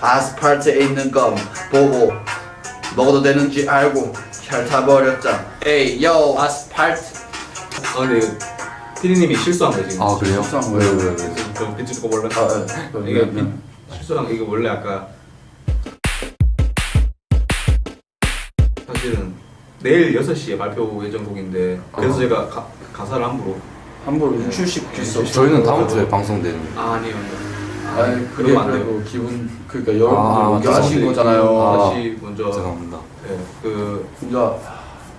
아스팔트에 있는 껌 보고 먹어도 되는지 알고 핥아버렸자 에이 요 아스팔트 아 근데 피디님이 실수한 거 지금 아 그래요? 실수한 왜 거예요? 왜 왜? 지금 좀 비트 주고 몰라 아, 예. 이게 네. 실수한 거 이게 원래 아까 사실은 내일 6시에 발표 예정 곡인데 그래서 아. 제가 가, 가사를 함부로 함부로 유출시킬 수 없어 저희는 다음 주에 방송되는. 아 아니요 아니 그게 그러면 안 돼요. 그래도 기분 그러니까 여러분들 아, 아신. 거잖아요 아. 다시 먼저 죄송합니다. 네, 그 진짜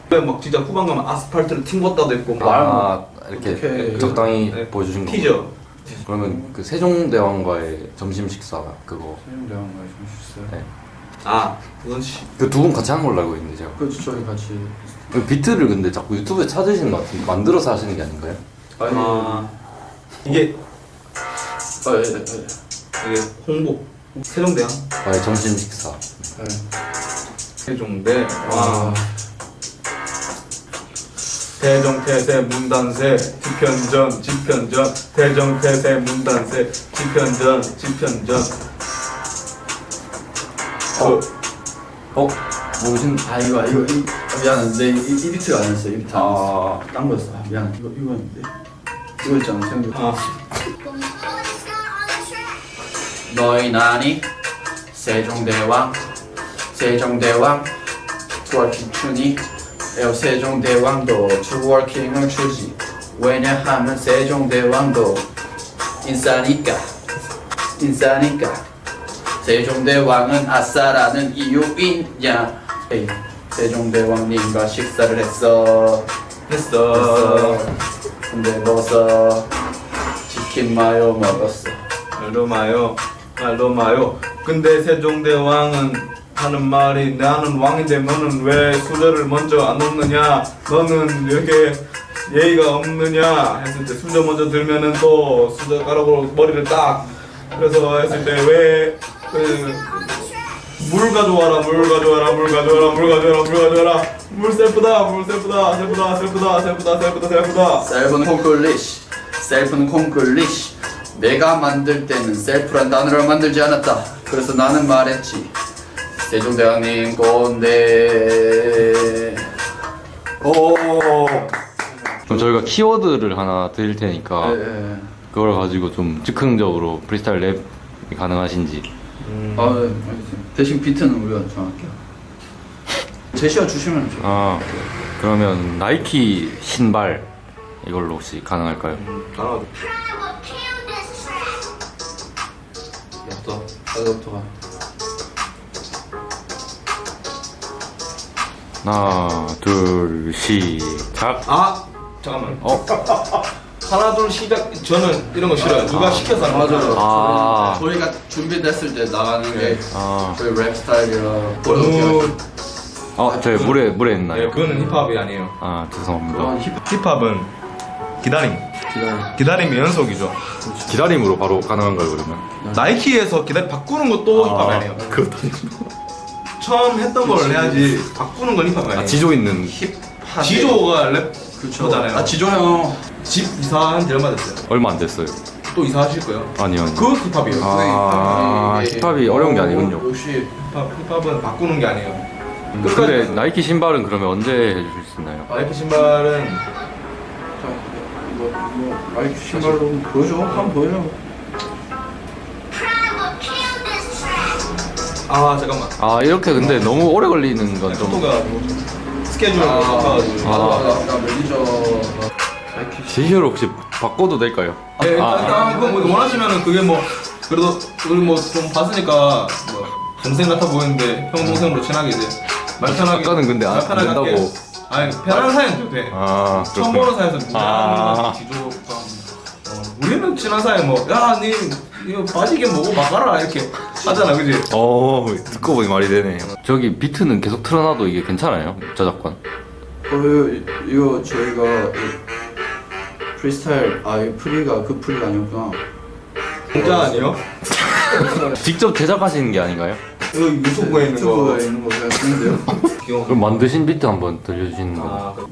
그래 막 진짜 후반 가면 아스팔트를 튕겼다도 있고 막 아 이렇게 어떡해. 적당히 네. 보여주신 거. 티저 그러면 그 세종대왕과의 점심 식사 그거 세종대왕 말씀 주셨어요 네. 아 그건 씨 그 두 분 같이 한 걸로 알고 있는데 제가. 그렇죠 저희 같이 그 비트를 근데 자꾸 유튜브에 찾으시는 것 같은데 만들어서 하시는 게 아닌가요? 아니 아 이게 아, 예, 예, 예. 이게 홍보 세종대왕 과의 점심 식사. 예. 세종대 와와 대정태세 문단세 지편전 지편전 대정태세 문단세 지편전 지편전 그 어? 뭐신? 아 이거 이거 이, 아, 미안한데 이, 이 비트가 아니었어 이 비트 아. 딴 거였어 아, 미안 이거 이거였는데 이거 있잖아 생각 아, 너희 나니? 세종대왕 세종대왕 트월킹 추니? 에어 세종대왕도 트월킹을 추지. 왜냐하면 세종대왕도 인싸니까 인싸니까. 세종대왕은 아싸라는 이유이냐? 에이, 세종대왕님과 식사를 했어. 했어. 근데 먹었어. 치킨 마요 먹었어. 말로 마요. 말 로 마요 근데 세종대왕은 하는 말이 나는 왕인데 너는 왜 수저를 먼저 안 넣느냐? 너는 왜 이렇게 예의가 없느냐? 했을 때 수저 먼저 들면은 또 수저 가락으로 머리를 딱. 그래서 했을 때 왜 물 가져와라 물 가져와라 물 가져와라 물 가져와라 물 가져와라. 물 셀프다 물 셀프다 셀프다 셀프다 셀프다 셀프다 셀프다. 셀프는 콩글리시 셀프는 콩글리시 내가 만들 때는 셀프란 단어를 만들지 않았다 그래서 나는 말했지 세종대왕님 꼰대 오. 그럼 저희가 키워드를 하나 드릴 테니까 예, 예. 그걸 가지고 좀 즉흥적으로 프리스타일 랩이 가능하신지. 아, 네. 대신 비트는 우리가 정할게요 제시어 주시면 좋 아 그러면 나이키 신발 이걸로 혹시 가능할까요? 하나 또 나부터가 하나 둘 시작. 아! 잠깐만. 어? 하나 둘 시작. 저는 이런 거 싫어요. 누가 시켜서 하는 거 맞아요. 아. 저희가 준비됐을 때 나가는 게 아, 저희 랩 스타일이라 너무 어 저희 물에 물에 있나요? 네, 그거는 힙합이 아니에요. 아 죄송합니다. 그런 힙합 힙합은 기다림 기다려 기다림의 연속이죠 기다림으로 바로 가능한가요 그러면? 나이키에서 기다림 바꾸는 것도 힙합이 아니에요 그것도 처음 했던 걸 해야지 바꾸는 건 힙합이 아 아니에요 지조 있는 힙합 지조가 랩 그렇죠 그거잖아요. 아 지조 형 집 이사한 지 얼마 됐어요 얼마 안 됐어요. 또 이사하실 거예요 아니요. 아니요. 그거 힙합이에요 아 힙합이 어려운 게 아니군요. 역시 힙합, 힙합은 바꾸는 게 아니에요 음, 끝까지 근데 가서. 나이키 신발은 그러면 언제 해주실 수 있나요? 나이키 신발은 자, 이거 이거 마이크 신발로 보여줘. 한번 보여줘. 아 잠깐만. 아 이렇게 근데 너무 오래 걸리는 건 좀. 속도가 아, 바꿔가지고. 아. 아, 나, 나 매니저. 마이크 제시어를 혹시 바꿔도 될까요? 네, 일단, 아, 그거 뭐 원하시면은 그게 뭐 그래도 우리 뭐 좀 봤으니까 뭐 동생 같아 보이는데 형 동생으로 친하게 이제 말 편하게 아까는 근데 안- 말 편하게 안 된다고. 할게. 아니 편한 사이는 돼도 돼 아 처음 그렇구나. 보는 아. 미안한 지조가 어, 우리는 친한 사이 뭐야니 이거 빠지게 먹어 막아라 이렇게 하잖아 그지 어 듣고 보니 말이 되네. 저기 비트는 계속 틀어놔도 이게 괜찮아요 저작권? 어, 이거, 이거 저희가 이 프리스타일 아, 이 프리가 그 프리가 아니었구나 진짜 아니에요? 직접 제작하시는 게 아닌가요? 이거 유튜브에 있는 거 유튜브에 있는 거 그냥 쓰는데요 귀여워 그럼 만드신 비트 한번 들려주시는 거. 아, 그-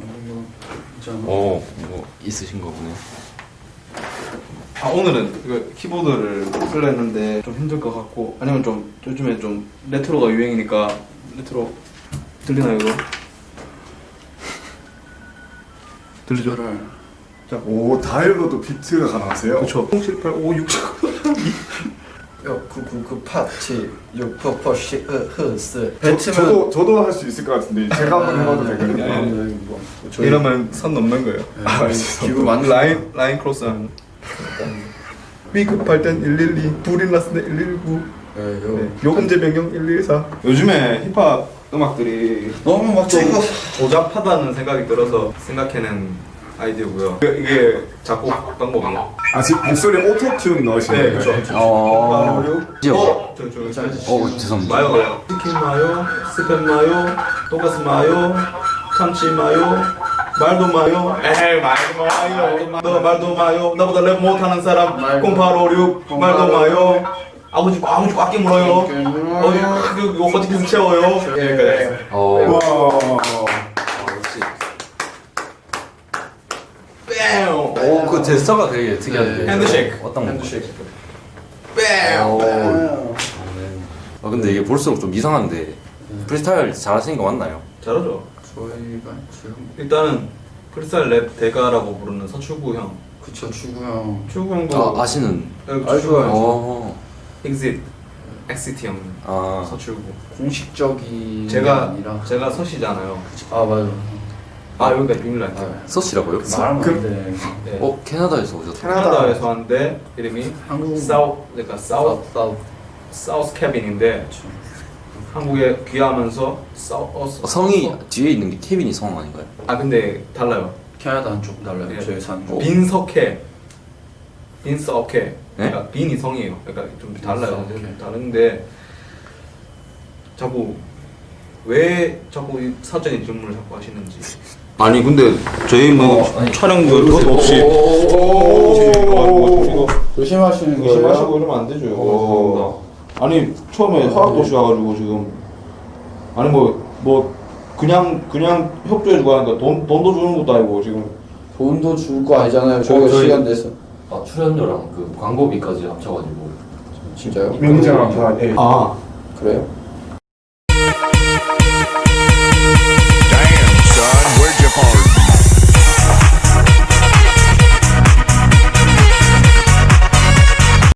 있잖아 오, 뭐 있으신 거 보네. 아 오늘은 이거 키보드를 쓸려 했는데 좀 힘들 것 같고 아니면 좀 요즘에 좀 레트로가 유행이니까 레트로 들리나요 이거? 들리죠? 자, 오 다이얼로도 비트가 가능하세요? 그렇죠. 078 5 6 7 요구구구 파티 요퍼퍼시 흐스 저, 저도 저도 할 수 있을 것 같은데 제가 한번 해봐도 되거든요. 뭐 이러면 선 넘는 거예요. 아. 기부 많은 라인 라인 크로스하는. 삐급할 땐 112, 불이 났을 때 119, 네. 요금제 변경 114. 요즘에 힙합 음악들이 너무 막 좀 찍어 조잡하다는 생각이 들어서 생각해낸 아이디어고요. 이게- 이게 작곡 방법이에요. 아 지금 목소리 오토튠 넣으시는 네, 거예요? 그렇죠. 어. 어, 어, 저, 저, 저, 어 죄송합니다. 마요 마요. 치킨 마요, 스팸 마요, 돈가스 마요, 참치 마요, 말도 마요. 에이 말도 마요. 너 말도 마요. 나보다 랩 못하는 사람 0856 말도 마요. 아버지 아버지 꽉 깨물어요. 어 이거 이거 호치킨 채워요. 예, 어. 와. 뺨. 오그 제스처가 되게 특이한데. 네. 핸드쉐이크. 어떤 거? 핸드쉐이크 뺨. 어. 아 근데 이게 볼수록 좀 이상한데 프리스타일 잘하시는 거 맞나요? 잘하죠. 저희가 지금 일단은 프리스타일 랩 대가라고 부르는 서출구 형. 그쵸 추구형 출구 형도 아 아시는. 알죠, 알죠. 어. 엑sit 엑시티 형. 아. 서출구. 공식적인 게 제가 아니라 제가 서시잖아요. 아 맞아 아 여기가 비밀라. 아, 서씨라고요? 말하면 그- 안돼 네. 어 캐나다에서 오셨다. 캐나다에서 왔는데 이름이 한국 사우 그러니까 사우 사우 사우스 캐빈인데 한국에 귀화하면서 사우 어, 어, 성이 뒤에 있는 게 케빈이 성 아닌가요? 아 근데 달라요. 캐나다 한쪽 달라요 네. 저희 사는 어. 쪽 빈석해 빈석해 네? 그러니까 빈이 성이에요. 그러니까 좀 달라요. 빈석해. 다른데 자꾸 왜 자꾸 이 사적인 질문을 자꾸 하시는지. 아니 근데 저희 뭐 촬영도 없이 오. 조심하시는 조심하시고 이러면 안 되죠. 아니 처음에 화학도 오셔가지고 지금 아니 뭐 뭐 그냥 그냥 협조해주고 하니까 돈 돈도 주는 것도 아니고 지금 돈도 줄 거 아니잖아요 저희가 저희- 시간 내서 아 출연료랑 그 광고비까지 합쳐가지고. 진짜요? 예. 아 그래요? Damn, son, where'd you park?